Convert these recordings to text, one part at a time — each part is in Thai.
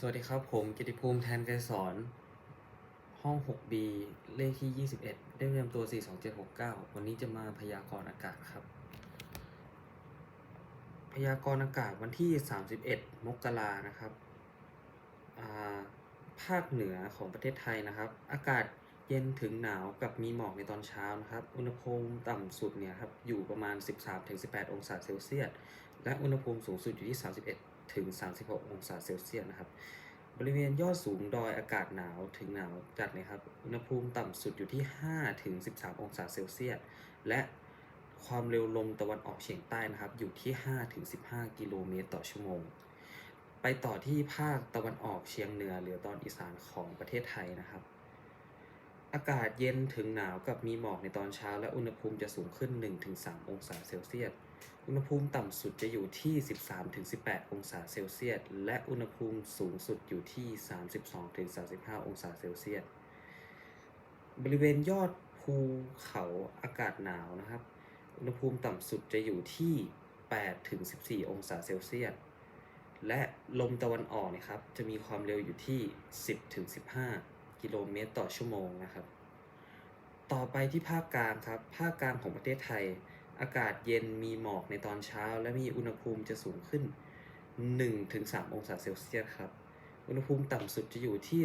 สวัสดีครับ ผมกิติภูมิแทนไกรสอนห้อง 6B เลขที่ 21 ได้เรียมตัว 42769 วันนี้จะมาพยากรณ์อากาศครับ พยากรณ์อากาศวันที่ 31 มกรานะครับาภาคเหนือของประเทศไทยนะครับ อากาศเย็นถึงหนาวกับมีหมอกในตอนเช้านะครับ อุณหภูมิต่ำสุดเนี่ยครับอยู่ประมาณ 13-18 องศาเซลเซียส และอุณหภูมิสูงสุดอยู่ที่ 31 ถึง 36 องศาเซลเซียสนะครับ บริเวณยอดสูงดอยอากาศหนาวถึงหนาวจัดนะครับ อุณหภูมิต่ำสุดอยู่ที่ 5 ถึง 13 องศาเซลเซียส และความเร็วลมตะวันออกเฉียงใต้นะครับ อยู่ที่ 5 ถึง 15 กิโลเมตรต่อชั่วโมง ไปต่อที่ภาคตะวันออกเฉียงเหนือหรือตอนอีสานของประเทศไทยนะครับ อากาศเย็นถึงหนาวกับมีหมอกในตอนเช้า และอุณหภูมิจะสูงขึ้น 1-3 องศาเซลเซียส อุณหภูมิต่ำสุดจะอยู่ที่ 13-18 องศาเซลเซียส และอุณหภูมิสูงสุดอยู่ที่ 32-35 องศาเซลเซียส บริเวณยอดภูเขาอากาศหนาวนะครับ อุณหภูมิต่ำสุดจะอยู่ที่ 8-14 องศาเซลเซียส และลมตะวันออกนะครับ จะมีความเร็วอยู่ที่ 10-15 กิโลเมตรต่อชั่วโมงนะครับ ต่อไปที่ภาคกลางครับ ภาคกลางของประเทศไทย อากาศเย็นมีหมอกในตอนเช้า และมีอุณหภูมิจะสูงขึ้น 1-3 องศาเซลเซียสครับ อุณหภูมิต่ำสุดจะอยู่ที่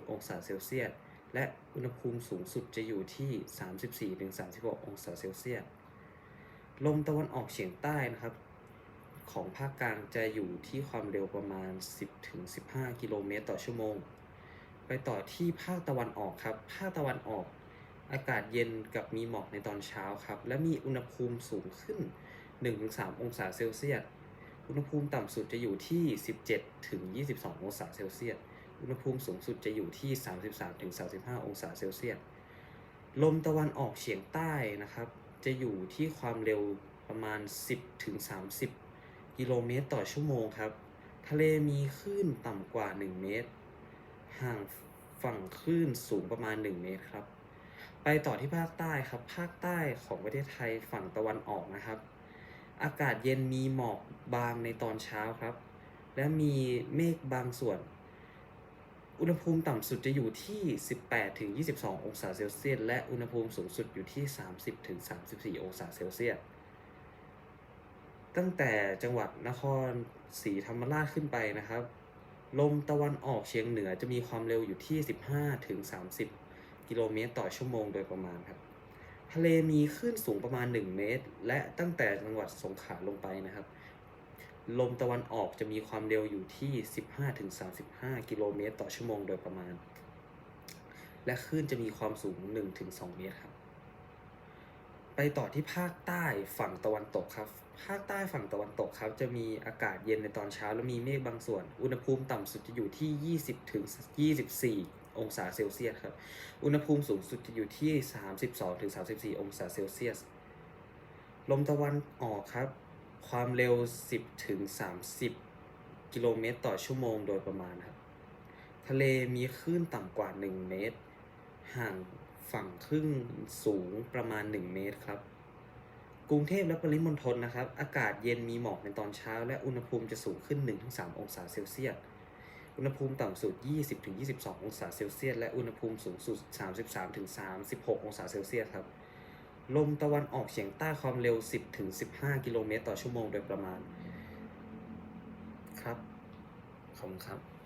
16-20 องศาเซลเซียส และอุณหภูมิสูงสุดจะอยู่ที่ 34-36 องศาเซลเซียส ลมตะวันออกเฉียงใต้นะครับของภาคกลางจะอยู่ที่ความเร็วประมาณ 10-15 กิโลเมตรต่อชั่วโมง ไปต่อที่ภาคตะวันออกครับ ภาคตะวันออก อากาศเย็นกับมีหมอกในตอนเช้าครับ และมีอุณหภูมิสูงขึ้น 1-3 องศาเซลเซียส อุณหภูมิต่ำสุดจะอยู่ที่ 17ถึง22 องศาเซลเซียส อุณหภูมิสูงสุดจะอยู่ที่ 33ถึง35 องศาเซลเซียส ลมตะวันออกเฉียงใต้นะครับ จะอยู่ที่ความเร็วประมาณ 10ถึง30 กิโลเมตรต่อชั่วโมงครับ ทะเลมีคลื่นต่ำกว่า 1 เมตร ห่าง ฝั่งคลื่นสูงประมาณ 1 เมตรครับ ไปต่อที่ภาคใต้ครับ ภาคใต้ของประเทศไทยฝั่งตะวันออกนะครับ อากาศเย็นมีหมอกบางในตอนเช้าครับ และมีเมฆบางส่วน อุณหภูมิต่ำสุดจะอยู่ที่ 18ถึง22 องศาเซลเซียส และอุณหภูมิสูงสุดอยู่ที่ 30ถึง34 องศาเซลเซียสตั้งแต่จังหวัดนครศรีธรรมราชขึ้นไปนะครับ ลมตะวันออกเฉียงเหนือจะมีความเร็วอยู่ที่ 15ถึง30 กิโลเมตรต่อชั่วโมงโดยประมาณครับ ทะเลมีคลื่นสูงประมาณ 1 เมตร และตั้งแต่จังหวัดสงขลาลงไปนะครับ ลมตะวันออกจะมีความเร็วอยู่ที่ 15ถึง35 กิโลเมตรต่อชั่วโมงโดยประมาณ และคลื่นจะมีความสูง1ถึง2เมตรครับ ไปต่อที่ภาคใต้ฝั่งตะวันตกครับ ภาคใต้ฝั่งตะวันตกครับ จะมีอากาศเย็นในตอนเช้าและมีเมฆบางส่วน อุณหภูมิต่ำสุดจะอยู่ที่ 20ถึง24 องศาเซลเซียสครับ อุณหภูมิสูงสุดจะอยู่ที่ 32ถึง34 องศาเซลเซียส ลมตะวันออกครับ ความเร็ว 10ถึง30 กิโลเมตรต่อชั่วโมงโดยประมาณครับ ทะเลมีคลื่นต่ำกว่า 1 เมตร ห่าง ฝั่งครึ่งสูงประมาณ 1 เมตรครับกรุงเทพและปริมณฑลนะครับ อากาศเย็นมีหมอกในตอนเช้า และอุณหภูมิจะสูงขึ้น 1-3 องศาเซลเซียส อุณหภูมิต่ำสุด 20-22 องศาเซลเซียส และอุณหภูมิสูงสุด 33-36 องศาเซลเซียสครับ ลมตะวันออกเฉียงใต้ความเร็ว 10-15 กิโลเมตรต่อชั่วโมงโดยประมาณ ครับ ขอบคุณครับ